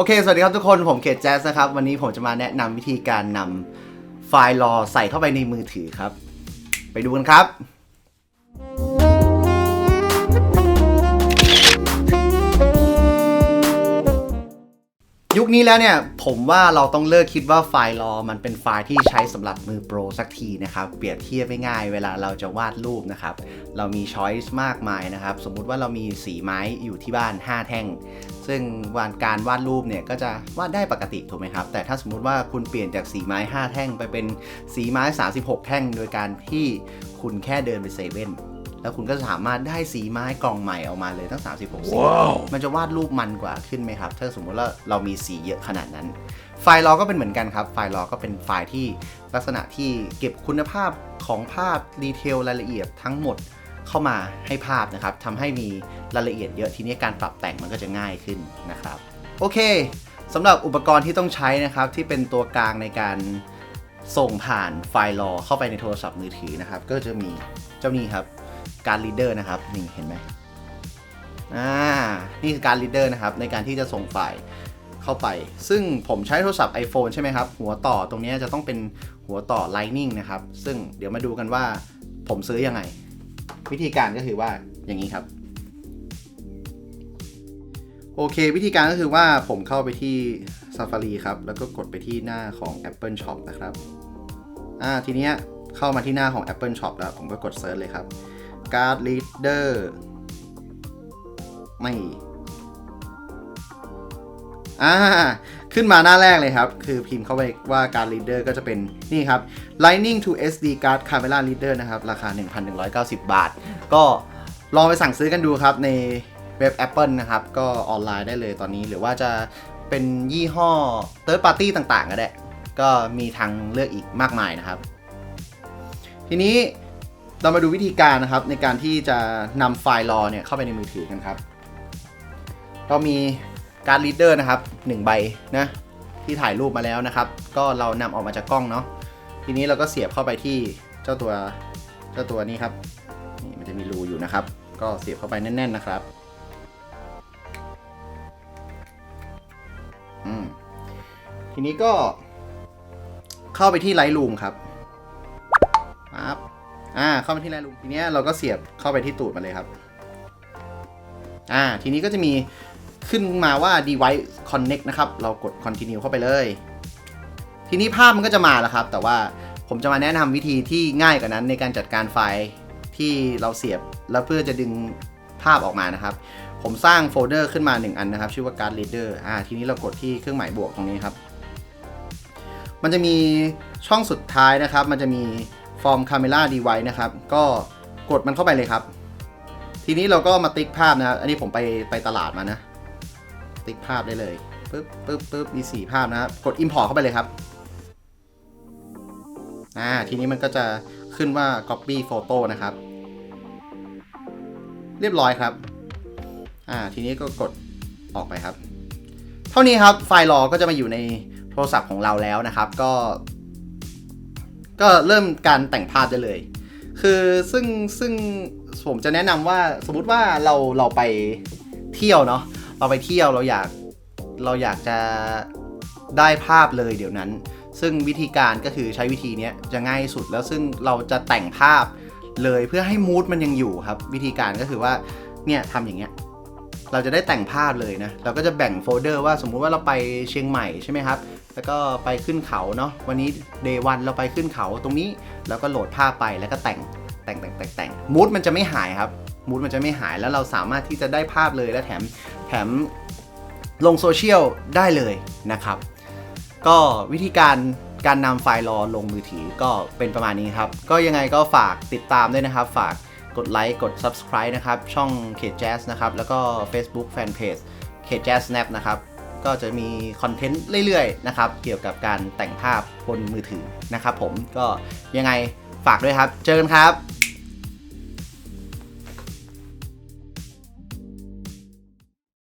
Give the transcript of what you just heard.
โอเค สวัสดีครับทุกคน ผมเขตแจ๊สนะครับ วันนี้ผมจะมาแนะนำวิธีการนำไฟล์รอใส่เข้าไปในมือถือครับ ไปดูกันครับ ยุคนี้แล้วเนี่ย ผมว่าเราต้องเลิกคิดว่าไฟล์รอมันเป็นไฟล์ที่ใช้สำหรับมือโปรสักทีนะครับ เปรียบเทียบไม่ง่ายเวลาเราจะวาดรูปนะครับ เรามีช้อยส์มากมายนะครับ สมมุติว่าเรามีสีไม้อยู่ที่บ้าน 5 แท่ง ซึ่งวันการวาดรูปเนี่ยก็จะวาดได้ปกติถูกไหมครับ แต่ถ้าสมมุติว่าคุณเปลี่ยนจากสีไม้ 5 แท่งไปเป็นสีไม้ 36 แท่ง โดยการที่คุณแค่เดินไปเซเว่น แล้วคุณก็สามารถได้สีไม้กล่องใหม่ออกมาเลยทั้ง 36 สีมันจะวาดรูปมันกว่าขึ้นไหมครับ ถ้าสมมติว่าเรามีสีเยอะขนาดนั้น ไฟล์รอก็เป็นเหมือนกันครับ ไฟล์รอก็เป็นไฟล์ที่ลักษณะที่เก็บคุณภาพของภาพดีเทลรายละเอียดทั้งหมดเข้ามาให้ภาพนะครับทำให้มีรายละเอียดเยอะทีนี้การปรับแต่งมันก็จะง่ายขึ้นนะครับ โอเคสำหรับอุปกรณ์ที่ต้องใช้นะครับ ที่เป็นตัวกลางในการส่งผ่านไฟล์รอเข้าไปในโทรศัพท์มือถือนะครับ ก็จะมีเจ้านี้ครับ การลีดเดอร์นะครับ นี่เห็นไหมอ่า นี่คือการลีดเดอร์นะครับ ในการที่จะส่งไฟล์เข้าไป ซึ่งผมใช้โทรศัพท์ iPhone ใช่ไหมครับ หัวต่อตรงนี้จะต้องเป็นหัวต่อ Lightning นะครับ ซึ่งเดี๋ยวมาดูกันว่าผมซื้อยังไง วิธีการก็คือว่าอย่างนี้ครับ โอเค วิธีการก็คือว่าผมเข้าไปที่ Safari ครับ แล้วก็กดไปที่หน้าของ Apple Shop นะครับ อ่า ทีเนี้ยเข้ามาที่หน้าของ Apple Shop แล้วผมก็กดเซิร์ชเลยครับ Card Reader ไม่อ่าขึ้นมาหน้าแรกเลยครับ คือพิมพ์เข้าไปว่าการ reader ก็จะเป็นนี่ครับ Lightning to SD card camera reader นะครับ ราคา 1,190 บาท ก็ลองไปสั่งซื้อกันดูครับ ในเว็บ Apple นะครับ ก็ออนไลน์ได้เลยตอนนี้ หรือว่าจะเป็นยี่ห้อ third party ต่างๆ ก็ได้ ก็มีทางเลือกอีกมากมายนะครับ ทีนี้ เรามาดูวิธีการนะครับในการที่จะนำไฟล์รอเนี่ยเข้าไปในมือถือกันครับก็มีการ์ดรีดเดอร์นะครับ1ใบนะที่ถ่ายรูปมาแล้วนะครับ ก็เรานำออกมาจากกล้องเนาะทีนี้เราก็เสียบเข้าไปที่เจ้าตัวเจ้าตัวนี้ครับนี่มันจะมีรูอยู่นะครับ ก็เสียบเข้าไปแน่น ๆนะครับอืมทีนี้ก็เข้าไปที่ไลท์รูมครับ อ่าเข้าไปที่ไลท์รูมทีเนี้ยเราก็เสียบเข้าไปที่ตูดมันเลยครับ อ่าทีนี้ก็จะมีขึ้นมาว่า device connect นะครับ เรากด continue เข้าไปเลย ทีนี้ภาพมันก็จะมาแล้วครับ แต่ว่าผมจะมาแนะนำวิธีที่ง่ายกว่านั้นในการจัดการไฟล์ที่เราเสียบแล้วเพื่อจะดึงภาพออกมานะครับ ผมสร้างโฟลเดอร์ขึ้นมา 1 อันนะครับ ชื่อว่า card reader อ่าทีนี้เรากดที่เครื่องหมายบวกตรงนี้ครับ มันจะมีช่องสุดท้ายนะครับ มันจะมี form camera device นะครับ ก็กดมันเข้าไปเลยครับ ทีนี้เราก็มาติ๊กภาพนะครับ อันนี้ผมไปไปตลาดมานะ ติ๊กภาพได้เลยปึ๊บปึ๊บปึ๊บมีสี่ภาพนะครับ กด import เข้าไปเลยครับ อ่า ทีนี้มันก็จะขึ้นว่า copy photo นะครับ เรียบร้อยครับ อ่า ทีนี้ก็กดออกไปครับ เท่านี้ครับ ไฟล์รอก็จะมาอยู่ในโทรศัพท์ของเราแล้วนะครับ ก็ ก็เริ่มการแต่งภาพได้เลย คือซึ่งซึ่งผมจะแนะนำว่าสมมุติว่าเราเราไปเที่ยวเนาะเราไปเที่ยวเราอยากเราอยากจะได้ภาพเลยเดี๋ยวนั้น ซึ่งวิธีการก็คือใช้วิธีนี้จะง่ายสุดแล้วซึ่งเราจะแต่งภาพเลยเพื่อให้มูดมันยังอยู่ครับ วิธีการก็คือว่าเนี่ยทำอย่างเงี้ย เราจะได้แต่งภาพเลยนะ เราก็จะแบ่งโฟลเดอร์ว่าสมมุติว่าเราไปเชียงใหม่ใช่ไหมครับ แล้วก็ไปขึ้นเขาเนาะ วันนี้เดย์วันเราไปขึ้นเขาตรงนี้ แล้วก็โหลดภาพไปแล้วก็แต่ง แต่งแต่งแต่งแต่งมูดมันจะไม่หายครับมูดมันจะไม่หายแล้วเราสามารถที่จะได้ภาพเลยและแถมแถมลงโซเชียลได้เลยนะครับ ก็วิธีการการนำไฟล์รอลงมือถือก็เป็นประมาณนี้ครับ ก็ยังไงก็ฝากติดตามด้วยนะครับ ฝาก กดไลค์กด Subscribe นะครับ ช่องเขตแจ๊สนะครับ แล้วก็ Facebook Fanpage เขตแจ๊ส Snap นะครับ ก็จะมีคอนเทนต์เรื่อยๆ นะครับ เกี่ยวกับการแต่งภาพบนมือถือนะครับผมก็ยังไงฝากด้วยครับ เจอกันครับ